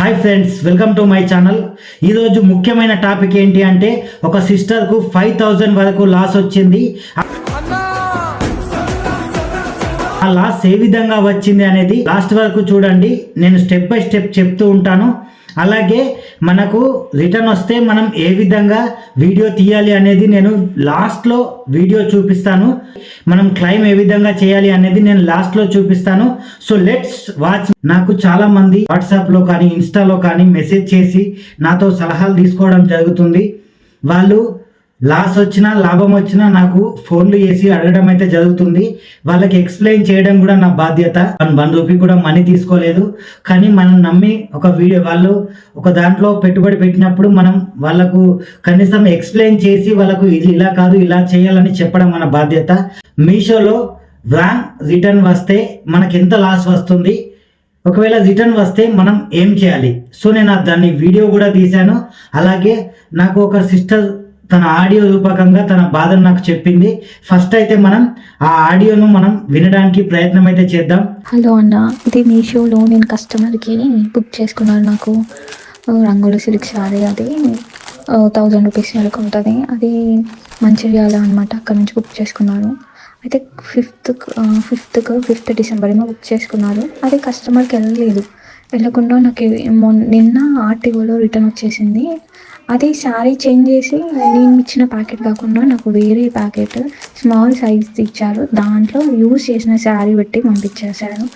Hi friends welcome to my channel ఈరోజు ముఖ్యమైన topic ఏంటి అంటే ఒక సిస్టర్కు ఫైవ్ థౌజండ్ వరకు లాస్ వచ్చింది. ఆ లాస్ ఏ విధంగా వచ్చింది అనేది లాస్ట్ వరకు చూడండి. నేను స్టెప్ బై స్టెప్ చెప్తూ ఉంటాను. అలాగే మనకు రిటర్న్ వస్తే మనం ఏ విధంగా వీడియో తీయాలి అనేది నేను లాస్ట్లో వీడియో చూపిస్తాను. మనం క్లైమ్ ఏ విధంగా చేయాలి అనేది నేను లాస్ట్లో చూపిస్తాను. సో లెట్స్ వాచ్ నాకు చాలామంది వాట్సాప్లో కానీ ఇన్స్టాలో కానీ మెసేజ్ చేసి నాతో సలహాలు తీసుకోవడం జరుగుతుంది. వాళ్ళు లాస్ వచ్చినా లాభం వచ్చినా నాకు ఫోన్లు చేసి అడగడం అయితే జరుగుతుంది. వాళ్ళకి ఎక్స్ప్లెయిన్ చేయడం కూడా నా బాధ్యత. వన్ రూపీ కూడా మనీ తీసుకోలేదు. కానీ మనం నమ్మి ఒక వీడియో వాళ్ళు ఒక దాంట్లో పెట్టుబడి పెట్టినప్పుడు మనం వాళ్ళకు కనీసం ఎక్స్ప్లెయిన్ చేసి వాళ్ళకు ఇది ఇలా కాదు ఇలా చేయాలని చెప్పడం మన బాధ్యత. మీషోలో వ్రాంగ్ రిటర్న్ వస్తే మనకి ఎంత లాస్ వస్తుంది? ఒకవేళ రిటర్న్ వస్తే మనం ఏం చేయాలి? సో నేను దాన్ని వీడియో కూడా తీశాను. అలాగే నాకు ఒక సిస్టర్ తన ఆడియో రూపకంగా తన బాధను నాకు చెప్పింది. ఫస్ట్ అయితే మనం ఆ ఆడియోను మనం వినడానికి ప్రయత్నం అయితే చేద్దాం. హలో అన్న ఇది మీషోలో నేను కస్టమర్కి బుక్ చేసుకున్నాను నాకు. రంగుల సిల్క్ శారీ అది. థౌజండ్ రూపీస్ వరకు ఉంటుంది. అది మంచిర్యాల అనమాట అక్కడ నుంచి బుక్ చేసుకున్నాను. అయితే ఫిఫ్త్ ఫిఫ్త్కు ఫిఫ్త్ డిసెంబర్ ఏమో బుక్ చేసుకున్నారు. అది కస్టమర్కి వెళ్ళలేదు. వెళ్ళకుండా నాకు మొన్న నిన్న ఆర్టీఓలో రిటర్న్ వచ్చేసింది. అది శారీ చేంజ్ చేసి నేను ఇచ్చిన ప్యాకెట్ కాకుండా నాకు వేరే ప్యాకెట్ స్మాల్ సైజ్ ఇచ్చారు. దాంట్లో యూజ్ చేసిన శారీ పెట్టి పంపించేశారు.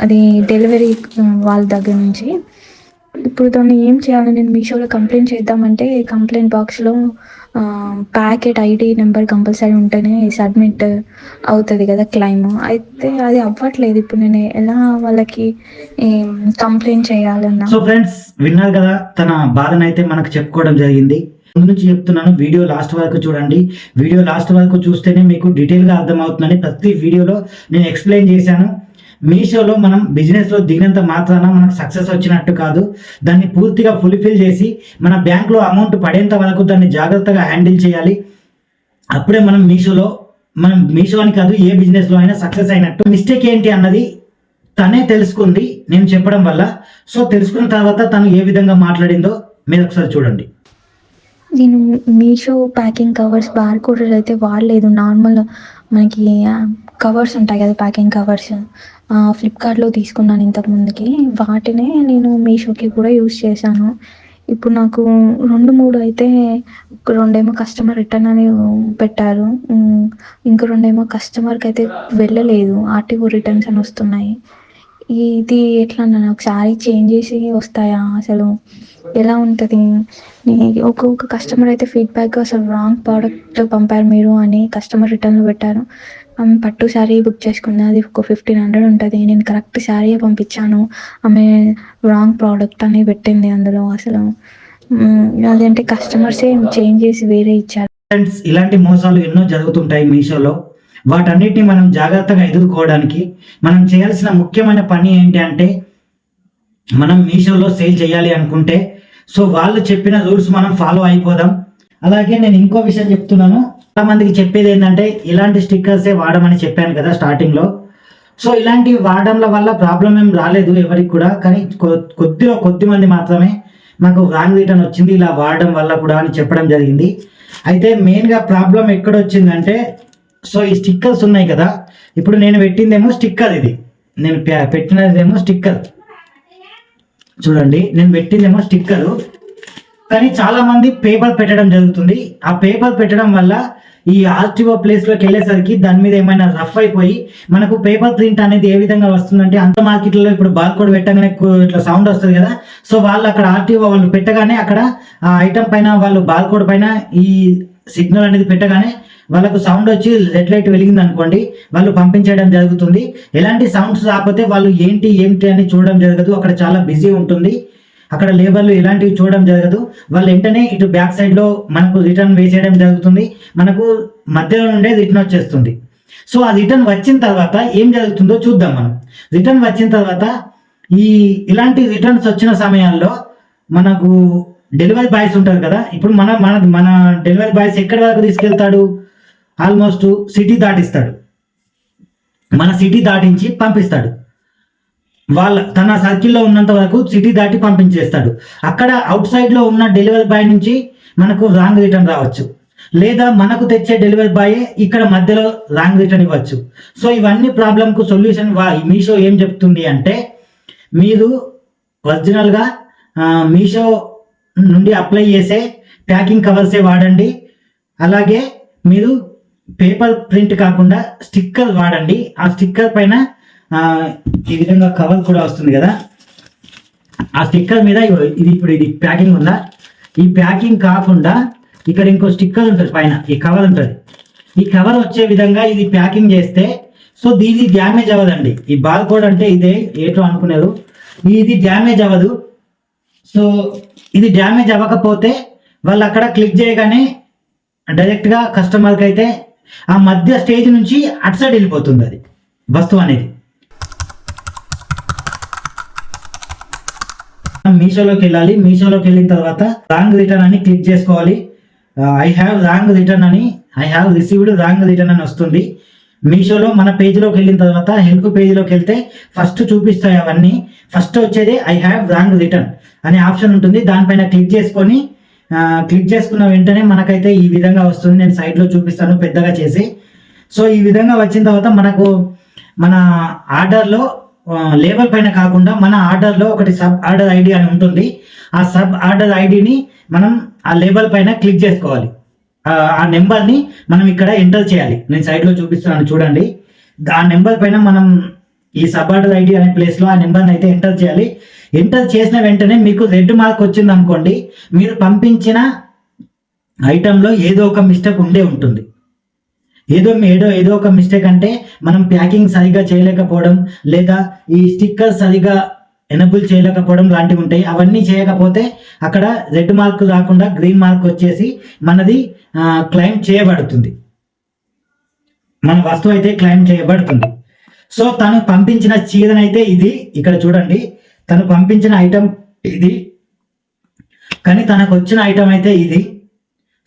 అది డెలివరీ వాళ్ళ దగ్గర నుంచి. ఇప్పుడు దాన్ని ఏం చేయాలి? నేను మీషోలో కంప్లైంట్ చేద్దామంటే కంప్లైంట్ బాక్స్లో ప్యాకెట్ ఐడి నెంబర్ కంపల్సరీ ఉంటేనే సబ్మిట్ అవుతుంది కదా క్లైమ్ అయితే అది అవ్వట్లేదు. ఇప్పుడు నేను ఎలా వాళ్ళకి కంప్లైంట్ చేయాలన్నా? సో ఫ్రెండ్స్ విన్నారు కదా తన బాధను అయితే మనకు చెప్పుకోవడం జరిగింది. ముందు నుంచి చెప్తున్నాను వీడియో లాస్ట్ వరకు చూడండి. వీడియో లాస్ట్ వరకు చూస్తేనే మీకు డీటెయిల్గా అర్థమవుతుందని ప్రతి వీడియోలో నేను ఎక్స్ప్లెయిన్ చేశాను. మీషోలో మనం బిజినెస్లో దిగినంత మాత్రాన మనకు సక్సెస్ వచ్చినట్టు కాదు. దాన్ని పూర్తిగా ఫుల్ఫిల్ చేసి మన బ్యాంక్లో అమౌంట్ పడేంత వరకు దాన్ని జాగ్రత్తగా హ్యాండిల్ చేయాలి. అప్పుడే మనం మీషోలో మనం మీషో అని కాదు ఏ బిజినెస్లో అయినా సక్సెస్ అయినట్టు. మిస్టేక్ ఏంటి అన్నది తనే తెలుసుకుంది నేను చెప్పడం వల్ల. సో తెలుసుకున్న తర్వాత తను ఏ విధంగా మాట్లాడిందో మీరు ఒకసారి చూడండి. నేను Meesho packing covers bar coder అయితే వాడలేదు. నార్మల్ మనకి కవర్స్ ఉంటాయి కదా ప్యాకింగ్ కవర్స్. ఫ్లిప్కార్ట్లో తీసుకున్నాను ఇంతకు ముందుకి. వాటినే నేను మీషోకి కూడా యూజ్ చేశాను. ఇప్పుడు నాకు రెండు మూడు అయితే రెండేమో కస్టమర్ రిటర్న్ అని పెట్టారు. ఉమ్, ఇంకో రెండేమో కస్టమర్కి అయితే వెళ్ళలేదు. ఆర్టీఓ రిటర్న్స్ అని వస్తున్నాయి. ఇది ఎట్లా అన్న ఒకసారి శారీ చేంజ్ చేసి వస్తాయా అసలు? ఎలా ఉంటుంది? ఒక్కొక్క కస్టమర్ అయితే ఫీడ్బ్యాక్ అసలు రాంగ్ ప్రోడక్ట్ పంపారు మీరు అని కస్టమర్ రిటర్న్లో పెట్టారు. ఆమె పట్టు శారీ బుక్ చేసుకుంది అది ఒక ఫిఫ్టీన్ హండ్రెడ్ ఉంటుంది. నేను కరెక్ట్ శారీ పంపించాను ఆమె రాంగ్ ప్రోడక్ట్ అని పెట్టింది అందులో అసలు. అదంటే కస్టమర్సే చేంజ్ చేసి వేరే ఇచ్చారు. ఫ్రెండ్స్ ఇలాంటి మోసాలు ఎన్నో జరుగుతుంటాయి మీషోలో. వాటన్నిటిని మనం జాగ్రత్తగా ఎదుర్కోవడానికి మనం చేయాల్సిన ముఖ్యమైన పని ఏంటి అంటే మనం మీషోలో సేల్ చేయాలి అనుకుంటే సో వాళ్ళు చెప్పిన రూల్స్ మనం ఫాలో అయిపోదాం. అలాగే నేను ఇంకో విషయం చెప్తున్నాను. చాలా మందికి చెప్పేది ఏంటంటే ఇలాంటి స్టిక్కర్సే వాడమని చెప్పాను కదా స్టార్టింగ్లో. సో ఇలాంటివి వాడడంల వల్ల ప్రాబ్లం ఏం రాలేదు ఎవరికి కూడా కానీ కొద్దిలో కొద్ది మంది మాత్రమే నాకు రాంగ్ రిటర్న్ వచ్చింది ఇలా వాడడం వల్ల కూడా అని చెప్పడం జరిగింది. అయితే మెయిన్గా ప్రాబ్లం ఎక్కడ వచ్చిందంటే సో ఈ స్టిక్కర్స్ ఉన్నాయి కదా. ఇప్పుడు నేను పెట్టిందేమో స్టిక్కర్ ఇది. నేను పె- పెట్టినదేమో స్టిక్కర్ చూడండి నేను పెట్టిందేమో స్టిక్కరు కానీ చాలామంది పేపర్ పెట్టడం జరుగుతుంది. ఆ పేపర్ పెట్టడం వల్ల ఈ ఆర్టీఓ ప్లేస్లోకి వెళ్ళేసరికి దాని మీద ఏమైనా రఫ్ అయిపోయి మనకు పేపర్ ప్రింట్ అనేది ఏ విధంగా వస్తుందంటే అంత మార్కెట్లో ఇప్పుడు బార్కోడ్ పెట్టగానే ఇట్లా సౌండ్ వస్తుంది కదా. సో వాళ్ళు అక్కడ ఆర్టీఓ వాళ్ళు పెట్టగానే అక్కడ ఆ ఐటమ్ పైన వాళ్ళు బార్కోడ్ పైన ఈ సిగ్నల్ అనేది పెట్టగానే వాళ్ళకు సౌండ్ వచ్చి రెడ్ లైట్ వెలిగింది అనుకోండి వాళ్ళు పంపించడం జరుగుతుంది. ఎలాంటి సౌండ్స్ రాకపోతే వాళ్ళు ఏంటి ఏంటి అని చూడడం జరగదు. అక్కడ చాలా బిజీ ఉంటుంది. అక్కడ లేబర్లు ఇలాంటివి చూడడం జరగదు. వాళ్ళు వెంటనే ఇటు బ్యాక్ సైడ్లో మనకు రిటర్న్ వేసేయడం జరుగుతుంది. మనకు మధ్యలో నుండే రిటర్న్ వచ్చేస్తుంది. సో ఆ రిటర్న్ వచ్చిన తర్వాత ఏం జరుగుతుందో చూద్దాం మనం. రిటర్న్ వచ్చిన తర్వాత ఈ ఇలాంటి రిటర్న్స్ వచ్చిన సమయాల్లో మనకు డెలివరీ బాయ్స్ ఉంటారు కదా. ఇప్పుడు మన మన మన డెలివరీ బాయ్స్ ఎక్కడి వరకు తీసుకెళ్తాడు? ఆల్మోస్ట్ సిటీ దాటిస్తాడు. మన సిటీ దాటించి పంపిస్తాడు. వాళ్ళ తన సర్కిల్లో ఉన్నంత వరకు సిటీ దాటి పంపించేస్తాడు. అక్కడ అవుట్ సైడ్లో ఉన్న డెలివరీ బాయ్ నుంచి మనకు రాంగ్ రిటర్న్ రావచ్చు. లేదా మనకు తెచ్చే డెలివరీ బాయ్ ఇక్కడ మధ్యలో రాంగ్ రిటర్న్ ఇవ్వచ్చు. సో ఇవన్నీ ప్రాబ్లంకు సొల్యూషన్ మీషో ఏం చెప్తుంది అంటే మీరు ఒరిజినల్గా మీషో నుండి అప్లై చేసే ప్యాకింగ్ కవర్సే వాడండి. అలాగే మీరు పేపర్ ప్రింట్ కాకుండా స్టిక్కర్ వాడండి. ఆ స్టిక్కర్ పైన ఈ విధంగా కవర్ కూడా వస్తుంది కదా. ఆ స్టిక్కర్ మీద ఇది ఇప్పుడు ఇది ప్యాకింగ్ ఉందా? ఈ ప్యాకింగ్ కాకుండా ఇక్కడ ఇంకో స్టిక్కర్ ఉంటుంది పైన ఈ కవర్ ఉంటుంది. ఈ కవర్ వచ్చే విధంగా ఇది ప్యాకింగ్ చేస్తే సో దీది డ్యామేజ్ అవ్వదండి. ఈ బార్ కోడ్ అంటే ఇదే ఏటో అనుకున్నారు. ఇది డ్యామేజ్ అవ్వదు. సో ఇది డ్యామేజ్ అవ్వకపోతే వాళ్ళు అక్కడ క్లిక్ చేయగానే డైరెక్ట్గా కస్టమర్కి అయితే ఆ మధ్య స్టేజ్ నుంచి అటు సైడ్ వెళ్ళిపోతుంది అది. వస్తువు అనేది. మీషోలోకి వెళ్ళాలి. మీషోలోకి వెళ్ళిన తర్వాత రాంగ్ రిటర్న్ అని క్లిక్ చేసుకోవాలి. ఐ హ్యావ్ రాంగ్ రిటర్న్ అని I have received wrong return అని వస్తుంది. మీషోలో మన పేజీలోకి వెళ్ళిన తర్వాత హెల్ప్ పేజీలోకి వెళ్తే ఫస్ట్ చూపిస్తాయి అవన్నీ. ఫస్ట్ వచ్చేది ఐ హ్యావ్ రాంగ్ రిటర్న్ అనే ఆప్షన్ ఉంటుంది. దానిపైన క్లిక్ చేసుకొని క్లిక్ చేసుకున్న వెంటనే మనకైతే ఈ విధంగా వస్తుంది. నేను సైట్లో చూపిస్తాను పెద్దగా చేసి. సో ఈ విధంగా వచ్చిన తర్వాత మనకు మన ఆర్డర్లో లేబల్ పైన కాకుండా మన ఆర్డర్లో ఒకటి సబ్ ఆర్డర్ ఐడి అని ఉంటుంది. ఆ సబ్ ఆర్డర్ ఐడిని మనం ఆ లేబల్ పైన క్లిక్ చేసుకోవాలి. ఆ నెంబర్ని మనం ఇక్కడ ఎంటర్ చేయాలి. నేను సైట్లో చూపిస్తున్నాను చూడండి. ఆ నెంబర్ పైన మనం ఈ సబ్ ఆర్డర్ ఐడి అనే ప్లేస్లో ఆ నెంబర్ని అయితే ఎంటర్ చేయాలి. ఎంటర్ చేసిన వెంటనే మీకు రెడ్ మార్క్ వచ్చింది అనుకోండి. మీరు పంపించిన ఐటెంలో ఏదో ఒక మిస్టేక్ ఉండే ఉంటుంది. ఏదో ఏదో ఏదో ఒక మిస్టేక్ అంటే మనం ప్యాకింగ్ సరిగా చేయలేకపోవడం లేదా ఈ స్టిక్కర్ సరిగా ఎనబుల్ చేయలేకపోవడం లాంటివి ఉంటాయి. అవన్నీ చేయకపోతే అక్కడ రెడ్ మార్క్ రాకుండా గ్రీన్ మార్క్ వచ్చేసి మనది క్లైమ్ చేయబడుతుంది. మన వస్తువు అయితే క్లైమ్ చేయబడుతుంది. సో తను పంపించిన చీరనైతే ఇది. ఇక్కడ చూడండి. తను పంపించిన ఐటెం ఇది. కానీ తనకు వచ్చిన ఐటెం అయితే ఇది.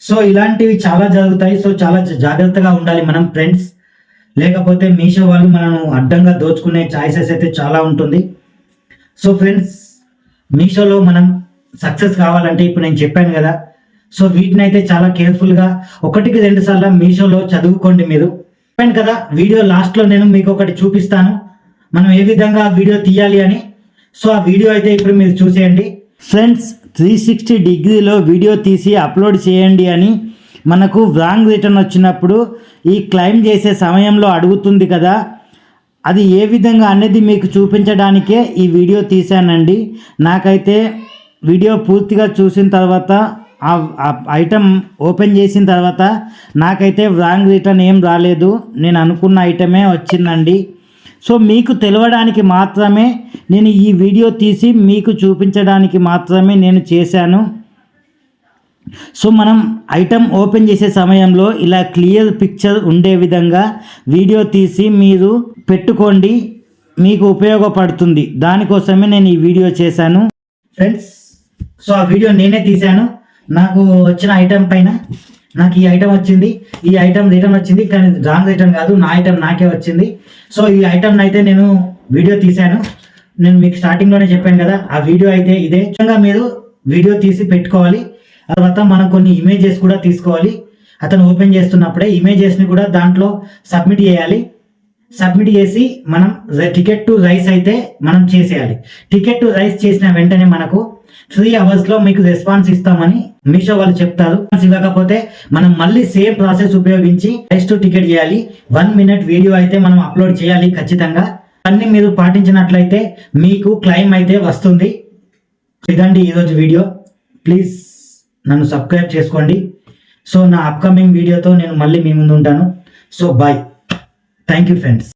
సో ఇలాంటివి చాలా జరుగుతాయి. సో చాలా జాగ్రత్తగా ఉండాలి మనం ఫ్రెండ్స్ లేకపోతే మీషో వాళ్ళు మనను అడ్డంగా దోచుకునే ఛాయిసెస్ అయితే చాలా ఉంటుంది. సో ఫ్రెండ్స్ మీషోలో మనం సక్సెస్ కావాలంటే ఇప్పుడు నేను చెప్పాను కదా. సో వీటిని అయితే చాలా కేర్ఫుల్గా ఒకటికి రెండు సార్లు మీషోలో చదువుకోండి మీరు. చెప్పాను కదా వీడియో లాస్ట్లో నేను మీకు ఒకటి చూపిస్తాను. మనం ఏ విధంగా వీడియో తీయాలి అని. సో ఆ వీడియో అయితే ఇప్పుడు మీరు చూసేయండి. ఫ్రెండ్స్ త్రీ సిక్స్టీ డిగ్రీలో వీడియో తీసి అప్లోడ్ చేయండి అని మనకు రాంగ్ రిటర్న్ వచ్చినప్పుడు ఈ క్లైమ్ చేసే సమయంలో అడుగుతుంది కదా. అది ఏ విధంగా అనేది మీకు చూపించడానికే ఈ వీడియో తీశానండి. నాకైతే వీడియో పూర్తిగా చూసిన తర్వాత ఆ ఐటెం ఐటమ్ ఓపెన్ చేసిన తర్వాత నాకైతే రాంగ్ రిటర్న్ ఏం రాలేదు. నేను అనుకున్న ఐటమే వచ్చిందండి. సో మీకు తెలవడానికి మాత్రమే నేను ఈ వీడియో తీసి మీకు చూపించడానికి మాత్రమే నేను చేశాను. సో మనం ఐటమ్ ఓపెన్ చేసే సమయంలో ఇలా క్లియర్ పిక్చర్ ఉండే విధంగా వీడియో తీసి మీరు పెట్టుకోండి. మీకు ఉపయోగపడుతుంది. దానికోసమే నేను ఈ వీడియో చేశాను. ఫ్రెండ్స్ సో ఆ వీడియో నేనే తీశాను. నాకు వచ్చిన ఐటమ్ పైన నాకు ఈ ఐటమ్ వచ్చింది ఈ ఐటమ్ రిటర్న్ వచ్చింది కానీ రాంగ్ రిటర్న్ కాదు నా ఐటమ్ నాకే వచ్చింది. సో ఈ ఐటమ్ అయితే నేను వీడియో తీశాను. నేను మీకు స్టార్టింగ్లోనే చెప్పాను కదా ఆ వీడియో అయితే ఇదే. ముఖ్యంగా మీరు వీడియో తీసి పెట్టుకోవాలి. తర్వాత మనం కొన్ని ఇమేజెస్ కూడా తీసుకోవాలి. అతను ఓపెన్ చేస్తున్నప్పుడే ఇమేజెస్ని కూడా దాంట్లో సబ్మిట్ చేయాలి. సబ్మిట్ చేసి మనం టికెట్ టు రైస్ అయితే మనం చేసేయాలి. టికెట్ టు రైస్ చేసిన వెంటనే మనకు త్రీ అవర్స్లో మీకు రెస్పాన్స్ ఇస్తామని మీషో వాళ్ళు చెప్తారు. ఇవ్వకపోతే మనం మళ్ళీ సేమ్ ప్రాసెస్ ఉపయోగించి టెస్ట్ టు టికెట్ చేయాలి. వన్ మినిట్ వీడియో అయితే మనం అప్లోడ్ చేయాలి ఖచ్చితంగా. అన్ని మీరు పాటించినట్లయితే మీకు క్లైమ్ అయితే వస్తుంది. ఇదండి ఈరోజు వీడియో ప్లీజ్ నన్ను సబ్స్క్రైబ్ చేసుకోండి. సో నా అప్కమింగ్ వీడియోతో నేను మళ్ళీ మీ ముందు ఉంటాను. So bye thank you friends